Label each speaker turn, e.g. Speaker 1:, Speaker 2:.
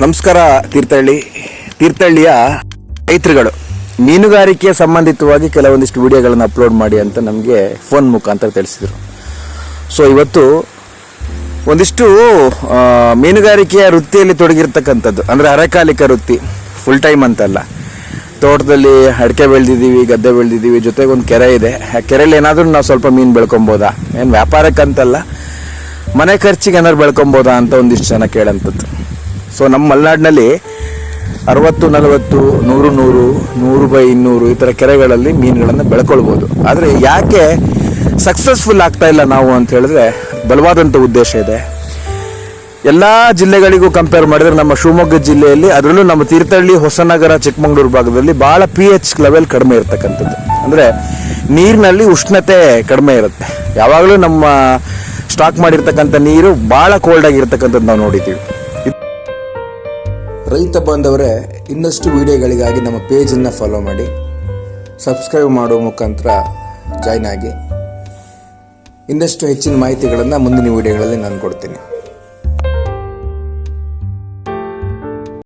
Speaker 1: ನಮಸ್ಕಾರ ತೀರ್ಥಹಳ್ಳಿ, ತೀರ್ಥಹಳ್ಳಿಯ ರೈತರುಗಳು. ಮೀನುಗಾರಿಕೆ ಸಂಬಂಧಿತವಾಗಿ ಕೆಲವೊಂದಿಷ್ಟು ವಿಡಿಯೋಗಳನ್ನು ಅಪ್ಲೋಡ್ ಮಾಡಿ ಅಂತ ನಮಗೆ ಫೋನ್ ಮುಖಾಂತರ ತಿಳಿಸಿದರು. ಸೊ ಇವತ್ತು ಒಂದಿಷ್ಟು ಮೀನುಗಾರಿಕೆಯ ವೃತ್ತಿಯಲ್ಲಿ ತೊಡಗಿರ್ತಕ್ಕಂಥದ್ದು. ಅಂದರೆ ಅರೆಕಾಲಿಕ ವೃತ್ತಿ ಫುಲ್ ಟೈಮ್ ಅಂತಲ್ಲ. ತೋಟದಲ್ಲಿ ಅಡಿಕೆ ಬೆಳೆದಿದ್ದೀವಿ, ಗದ್ದೆ ಬೆಳೆದಿದ್ದೀವಿ, ಜೊತೆಗೆ ಒಂದು ಕೆರೆ ಇದೆ. ಆ ಕೆರೆಯಲ್ಲಿ ಏನಾದರೂ ನಾವು ಸ್ವಲ್ಪ ಮೀನು ಬೆಳ್ಕೊಬೋದಾ ಏನು ವ್ಯಾಪಾರಕ್ಕಂತಲ್ಲ, ಮನೆ ಖರ್ಚಿಗೆ ಏನಾದ್ರು ಬೆಳ್ಕೊಬೋದಾ ಅಂತ ಒಂದಿಷ್ಟು ಜನ ಕೇಳಂಥದ್ದು ಸೊ ನಮ್ಮ ಮಲೆನಾಡಿನಲ್ಲಿ ಅರವತ್ತು, ನಲವತ್ತು, ನೂರು ನೂರು ನೂರು ಬೈ ಇನ್ನೂರು ಈ ಥರ ಕೆರೆಗಳಲ್ಲಿ ಮೀನುಗಳನ್ನು ಬೆಳ್ಕೊಳ್ಬೋದು. ಆದರೆ ಯಾಕೆ ಸಕ್ಸಸ್ಫುಲ್ ಆಗ್ತಾ ಇಲ್ಲ ನಾವು ಅಂತ ಹೇಳಿದ್ರೆ ಬಲವಾದಂಥ ಉದ್ದೇಶ ಇದೆ. ಎಲ್ಲ ಜಿಲ್ಲೆಗಳಿಗೂ ಕಂಪೇರ್ ಮಾಡಿದರೆ ನಮ್ಮ ಶಿವಮೊಗ್ಗ ಜಿಲ್ಲೆಯಲ್ಲಿ ಅದರಲ್ಲೂ ನಮ್ಮ ತೀರ್ಥಹಳ್ಳಿ, ಹೊಸನಗರ, ಚಿಕ್ಕಮಗಳೂರು ಭಾಗದಲ್ಲಿ ಭಾಳ ಪಿ ಎಚ್ ಲೆವೆಲ್ ಕಡಿಮೆ ಇರತಕ್ಕಂಥದ್ದು. ಅಂದರೆ ನೀರಿನಲ್ಲಿ ಉಷ್ಣತೆ ಕಡಿಮೆ ಇರುತ್ತೆ. ಯಾವಾಗಲೂ ನಮ್ಮ ಸ್ಟಾಕ್ ಮಾಡಿರ್ತಕ್ಕಂಥ ನೀರು ಭಾಳ ಕೋಲ್ಡ್ ಆಗಿರ್ತಕ್ಕಂಥದ್ದು ನಾವು ನೋಡಿದ್ದೀವಿ. ರೈತ ಬಾಂಧವರೇ, ಇನ್ನಷ್ಟು ವಿಡಿಯೋಗಳಿಗಾಗಿ ನಮ್ಮ ಪೇಜನ್ನು ಫಾಲೋ ಮಾಡಿ. ಸಬ್ಸ್ಕ್ರೈಬ್ ಮಾಡುವ ಮುಖಾಂತರ ಜಾಯ್ನ್ ಆಗಿ. ಇನ್ನಷ್ಟು ಹೆಚ್ಚಿನ ಮಾಹಿತಿಗಳನ್ನು ಮುಂದಿನ ವಿಡಿಯೋಗಳಲ್ಲಿ ನಾನು ಕೊಡ್ತೀನಿ.